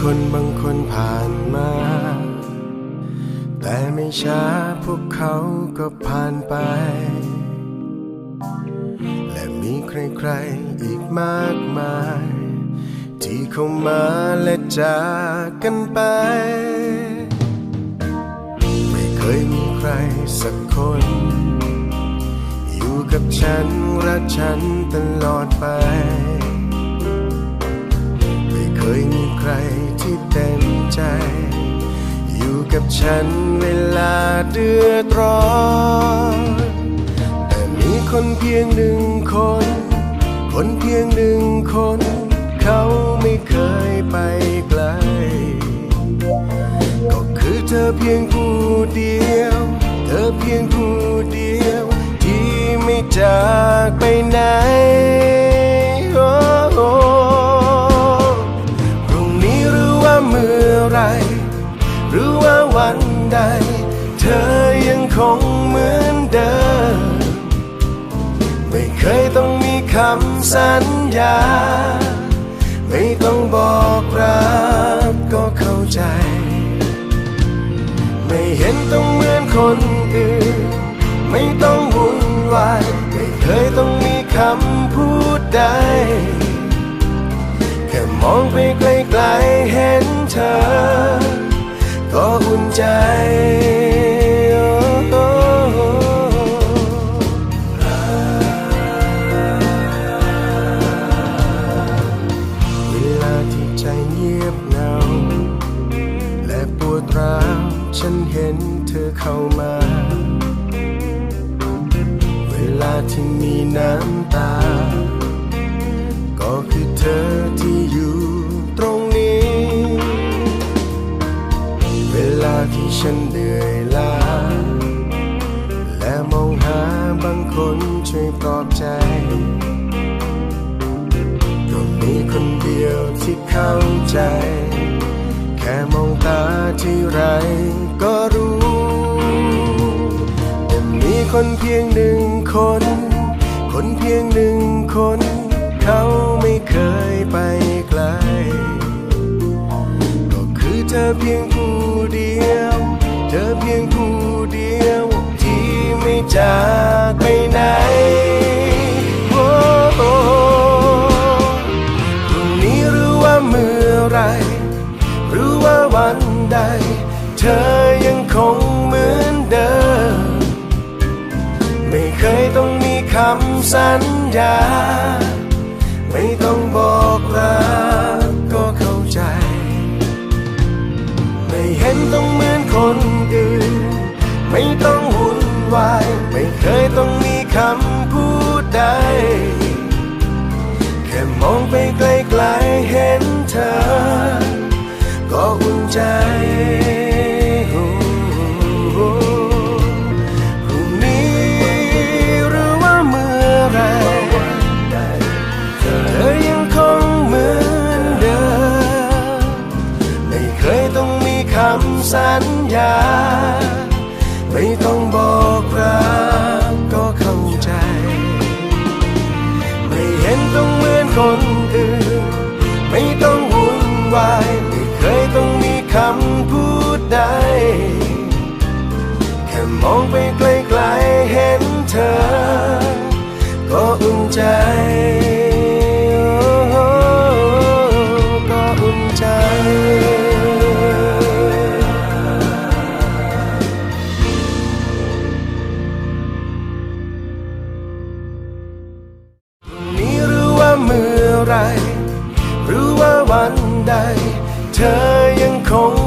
คนบางคนผ่านมา แต่ไม่ช้าพวกเขาก็ผ่านไป และมีใครๆอีกมากมาย ที่เข้ามาและจากกันไป ไม่เคยมีใครสักคน อยู่กับฉันรักฉันตลอดไป ที่เต็มใจ อยู่กับฉันเวลาเดือดร้อนแต่มีคนเพียงหนึ่งคน คนเพียงหนึ่งคน เขาไม่เคยไปไกล ก็คือเธอเพียงผู้เดียว เธอเพียงผู้เดียว ที่ไม่จากไปไหน ยต้องมีคำสัญญา ไม่ต้องบอกรักก็เข้าใจ ไม่เห็นต้องเหมือนคนอื่น ไม่ต้องวุ่นวายไม่เคยต้องมีคำพูดใดแค่มองไปไกลๆเห็นเธอ ก็อุ่นใจ เห็นเธอเข้ามา เวลาที่มีน้ำตา ก็คือเธอที่อยู่ตรงนี้ เวลาที่ฉันเหนื่อยล้า และมองหาบางคนช่วยปลอบใจก็มีคนเดียวที่เข้าใจ แค่มองตาที่ไร้ คนเพียงหนึ่งคน คนเพียงหนึ่งคน เขาไม่เคยไปไกล ก็คือเธอเพียงผู้เดียว เธอเพียงผู้เดียว ที่ไม่จากไปไหนโอ้โอ้พรุ่งนี้หรือว่าเมื่อไร หรือว่าวันใด เธอ สัญญา ไม่ต้องบอกรักก็เข้าใจ ไม่เห็นต้องเหมือนคนอื่น ไม่ต้องวุ่นวาย ไม่เคยต้องมีคำพูดใด แค่มองไปไกลๆเห็น ญา ไม่ต้องบอกรักก็เข้าใจ ไม่เห็นต้องเหมือนคนอื่น ไม่ต้องวุ่นวาย ไม่เคยต้องมีคำพูดใด แค่มองไปไกลๆเห็นเธอ ก็อุ่นใจ ใด เธอยังคง